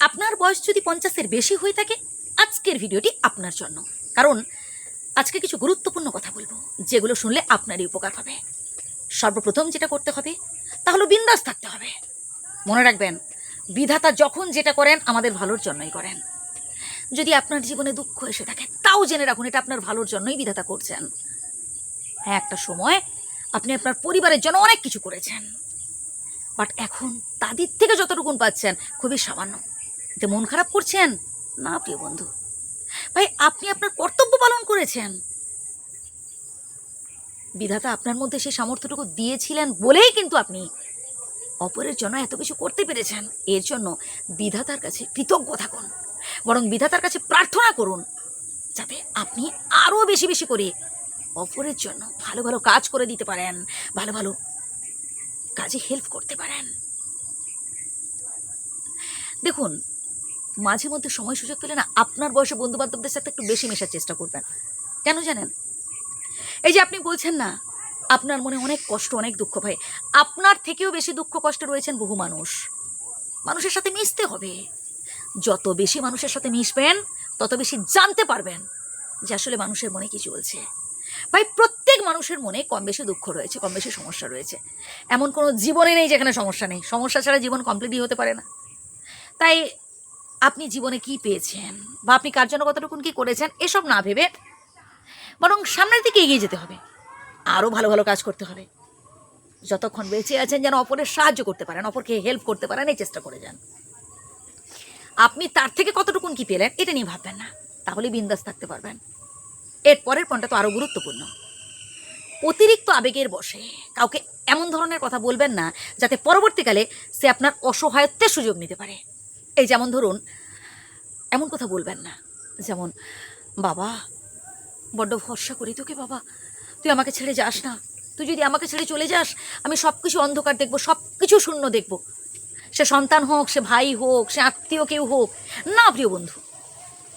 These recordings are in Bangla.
আপনার বয়স যদি পঞ্চাশের বেশি হয়ে থাকে, আজকের ভিডিওটি আপনার জন্য। কারণ, আজকে কিছু গুরুত্বপূর্ণ কথা বলব, যেগুলো শুনলে আপনারই উপকার হবে। সর্বপ্রথম যেটা করতে হবে তাহলে বিন্দাস থাকতে হবে। মনে রাখবেন, বিধাতা যখন যেটা করেন, আমাদের ভালোর জন্যই করেন। যদি আপনার জীবনে দুঃখ এসে থাকে, তাও জেনে রাখুন, এটা আপনার ভালোর জন্যই বিধাতা করছেন। হ্যাঁ একটা সময় আপনি আপনার পরিবারের জন্য অনেক কিছু করেছেন। বাট এখন তাদের থেকে যতটুকুন পাচ্ছেন, খুবই সামান্য। এতে মন খারাপ করছেন? না, প্রিয় বন্ধু। ভাই, আপনি আপনার কর্তব্য পালন করেছেন। বিধাতা আপনার মধ্যে সেই সামর্থ্যটুকু দিয়েছিলেন বলেই কিন্তু আপনি অপরের জন্য এত কিছু করতে পেরেছেন। এর জন্য বিধাতার কাছে কৃতজ্ঞ থাকুন। বরং বিধাতার কাছে প্রার্থনা করুন, যাতে আপনি আরও বেশি বেশি করে অপরের জন্য ভালো ভালো কাজ করে দিতে পারেন, ভালো ভালো কাজে হেল্প করতে পারেন। দেখুন মাঝে মধ্যে সময় সুযোগ পেলে না আপনার বয়সে বন্ধু বান্ধবদের সাথে একটু বেশি মেশার চেষ্টা করবেন। কেন জানেন? এই যে আপনি বলছেন না, আপনার মনে অনেক কষ্ট, অনেক দুঃখ ভাই। আপনার থেকেও বেশি দুঃখ কষ্টে রয়েছেন বহু মানুষ। মানুষের সাথে মিশতে হবে। যত বেশি মানুষের সাথে মিশবেন, তত বেশি জানতে পারবেন যে আসলে মানুষের মনে কি চলছে। ভাই, প্রত্যেক মানুষের মনে কম বেশি দুঃখ রয়েছে, কম বেশি সমস্যা রয়েছে। এমন কোনো জীবনে নেই যেখানে সমস্যা নেই। সমস্যা ছাড়া জীবন কমপ্লিটই হতে পারে না। তাই আপনি জীবনে কি পেয়েছেন? বা আপনি কার জন্য কতটুকুন কি করেছেন? এসব না ভেবে বরং সামনের দিকে এগিয়ে যেতে হবে। আরও ভালো ভালো কাজ করতে হবে। যতক্ষণ বেঁচে আছেন যেন অপরের সাহায্য করতে পারেন, অপরকে হেল্প করতে পারেন, এই চেষ্টা করে যান। আপনি তার থেকে কতটুকুন কি পেলেন, এটা নিয়ে ভাববেন না। তাহলে বিন্দাস থাকতে পারবেন। এর পরের পয়েন্টটা তো আরও গুরুত্বপূর্ণ। অতিরিক্ত আবেগের বসে কাউকে এমন ধরনের কথা বলবেন না, যাতে পরবর্তীকালে সে আপনার অসহায়ত্বের সুযোগ নিতে পারে। এই যেমন ধরুন, এমন কথা বলবেন না। যেমন, বাবা, বড্ড ভরসা করি তোকে বাবা। তুই আমাকে ছেড়ে যাস না। তুই যদি আমাকে ছেড়ে চলে যাস, আমি সব কিছু অন্ধকার দেখব সব কিছু শূন্য দেখব। সে সন্তান হোক, সে ভাই হোক, সে আত্মীয় কেউ হোক। না, প্রিয় বন্ধু,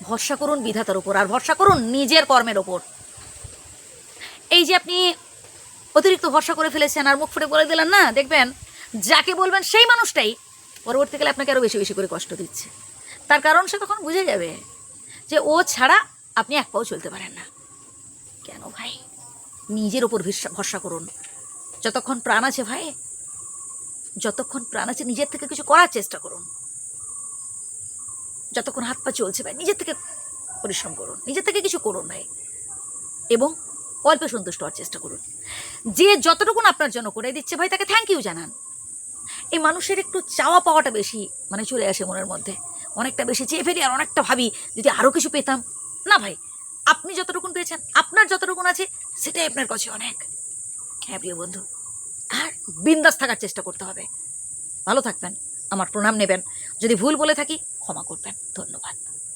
ভরসা করুন বিধাতার ওপর, আর ভরসা করুন নিজের কর্মের ওপর। এই যে আপনি অতিরিক্ত ভরসা করে ফেলেছেন, আর মুখ ফুটে বলে দিলেন না, দেখবেন, যাকে বলবেন সেই মানুষটাই পরবর্তীকালে আপনাকে আরও বেশি বেশি করে কষ্ট দিচ্ছে। তার কারণ সে তখন বুঝে যাবে যে ও ছাড়া আপনি এক পাও চলতে পারেন না। কেন ভাই? নিজের ওপর ভরসা- করুন। যতক্ষণ প্রাণ আছে ভাই, যতক্ষণ প্রাণ আছে নিজের থেকে কিছু করার চেষ্টা করুন। যতক্ষণ হাত পা চলছে ভাই, নিজের থেকে পরিশ্রম করুন। নিজের থেকে কিছু করুন ভাই। এবং অল্পে সন্তুষ্ট হওয়ার চেষ্টা করুন। যে যতটুকুন আপনার জন্য করে দিচ্ছে ভাই, তাকে থ্যাংক ইউ জানান। এই মানুষের একটু চাওয়া পাওয়াটা বেশি মানে চলে আসে মনের মধ্যে। অনেকটা বেশি চেয়ে ফেলি আর অনেকটা ভাবি যদি আরও কিছু পেতাম। না ভাই, আপনি যতটুকুন পেয়েছেন, আপনার যতটুকুন আছে, সেটাই আপনার কাছে অনেক। হ্যাঁ প্রিয় বন্ধু, আর বিন্দাস থাকার চেষ্টা করতে হবে। ভালো থাকবেন, আমার প্রণাম নেবেন। যদি ভুল বলে থাকি, ক্ষমা করবেন। ধন্যবাদ।